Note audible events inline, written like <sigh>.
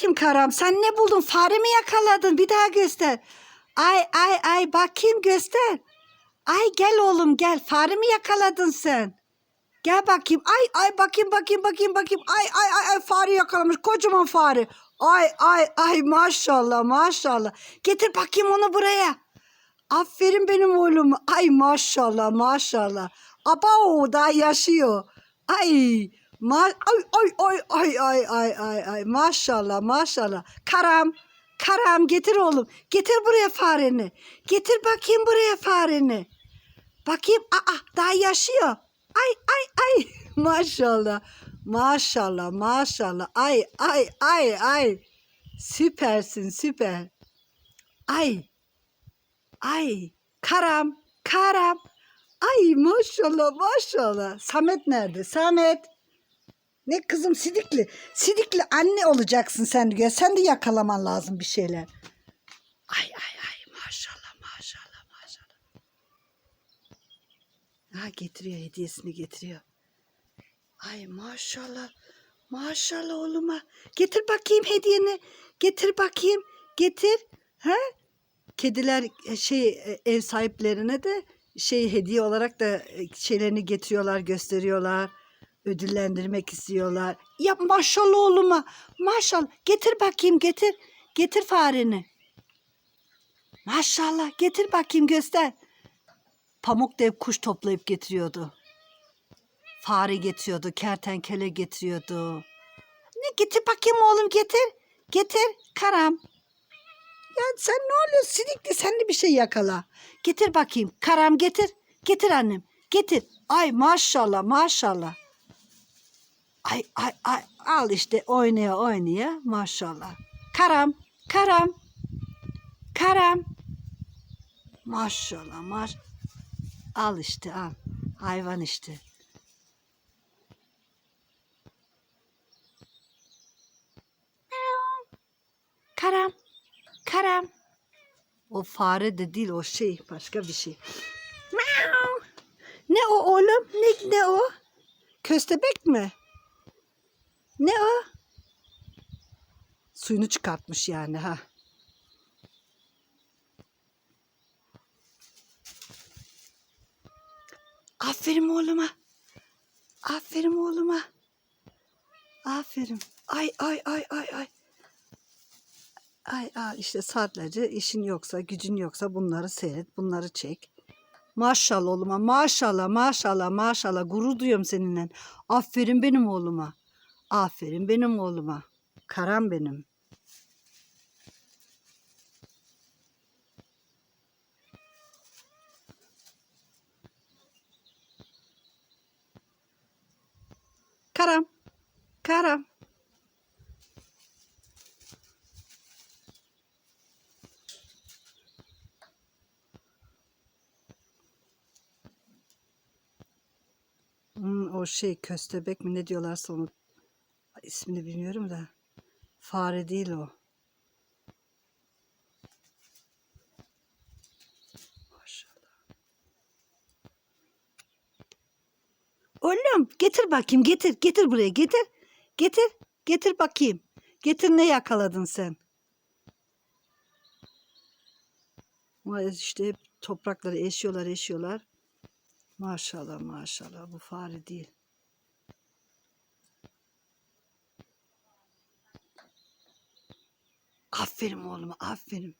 bakayım Karam. Sen ne buldun? Fare mi yakaladın? Bir daha göster. Ay ay ay bakayım göster. Ay gel oğlum gel. Fare mi yakaladın sen? Gel bakayım. Ay ay bakayım bakayım bakayım bakayım. Ay ay ay, ay fare yakalamış. Kocaman fare. Ay ay ay maşallah maşallah. Getir bakayım onu buraya. Aferin benim oğlum. Ay maşallah maşallah. Aba o daha yaşıyor. Ay ma ay ay ay ay ay ay ay ay maşallah maşallah. Karam Karam getir oğlum. Getir buraya fareni. Getir bakayım buraya fareni. Bakayım aa daha yaşıyor. Ay ay ay <laughs> maşallah. Maşallah maşallah. Ay ay ay ay. Süpersin süper. Ay Ay karam karam. Ay maşallah maşallah. Samet nerede? Samet. Ne kızım sidikli. Sidikli anne olacaksın sen diyor. Sen de yakalaman lazım bir şeyler. Ay ay ay maşallah maşallah maşallah. Ha getiriyor hediyesini getiriyor. Ay maşallah. Maşallah oğluma. Getir bakayım hediyeni. Getir bakayım. Getir. Ha? Kediler e, şey e, ev sahiplerine de şey hediye olarak da e, şeylerini getiriyorlar, gösteriyorlar. Ödüllendirmek istiyorlar. Ya maşallah oğluma. Maşallah. Getir bakayım getir. Getir fareni. Maşallah. Getir bakayım göster. Pamuk hep kuş toplayıp getiriyordu. Fare getiriyordu, kertenkele getiriyordu. Ne getir bakayım oğlum getir. Getir karam. Ya sen ne oluyor sinikli sen de bir şey yakala. Getir bakayım karam getir. Getir annem getir. Ay maşallah maşallah. Ay ay ay al işte oynaya oynaya maşallah. Karam karam. Karam. Maşallah maş. Al işte al. Hayvan işte. Karam. Karam. O fare de değil o şey başka bir şey. Ne o oğlum? Ne, ne o? Köstebek mi? Ne o? Suyunu çıkartmış yani ha. Aferin oğluma. Aferin oğluma. Aferin. Ay ay ay ay ay. Ay, ay işte saatlerce işin yoksa, gücün yoksa bunları seyret, bunları çek. Maşallah oğluma, maşallah, maşallah, maşallah. Gurur duyuyorum seninle. Aferin benim oğluma. Aferin benim oğluma. Karam benim. Karam. Karam. Hmm, o şey köstebek mi ne diyorlarsa onu ismini bilmiyorum da fare değil o. Maşallah. Oğlum getir bakayım getir getir buraya getir. Getir getir bakayım. Getir ne yakaladın sen? İşte toprakları eşiyorlar eşiyorlar. Maşallah maşallah bu fare değil. Aferin oğluma aferin.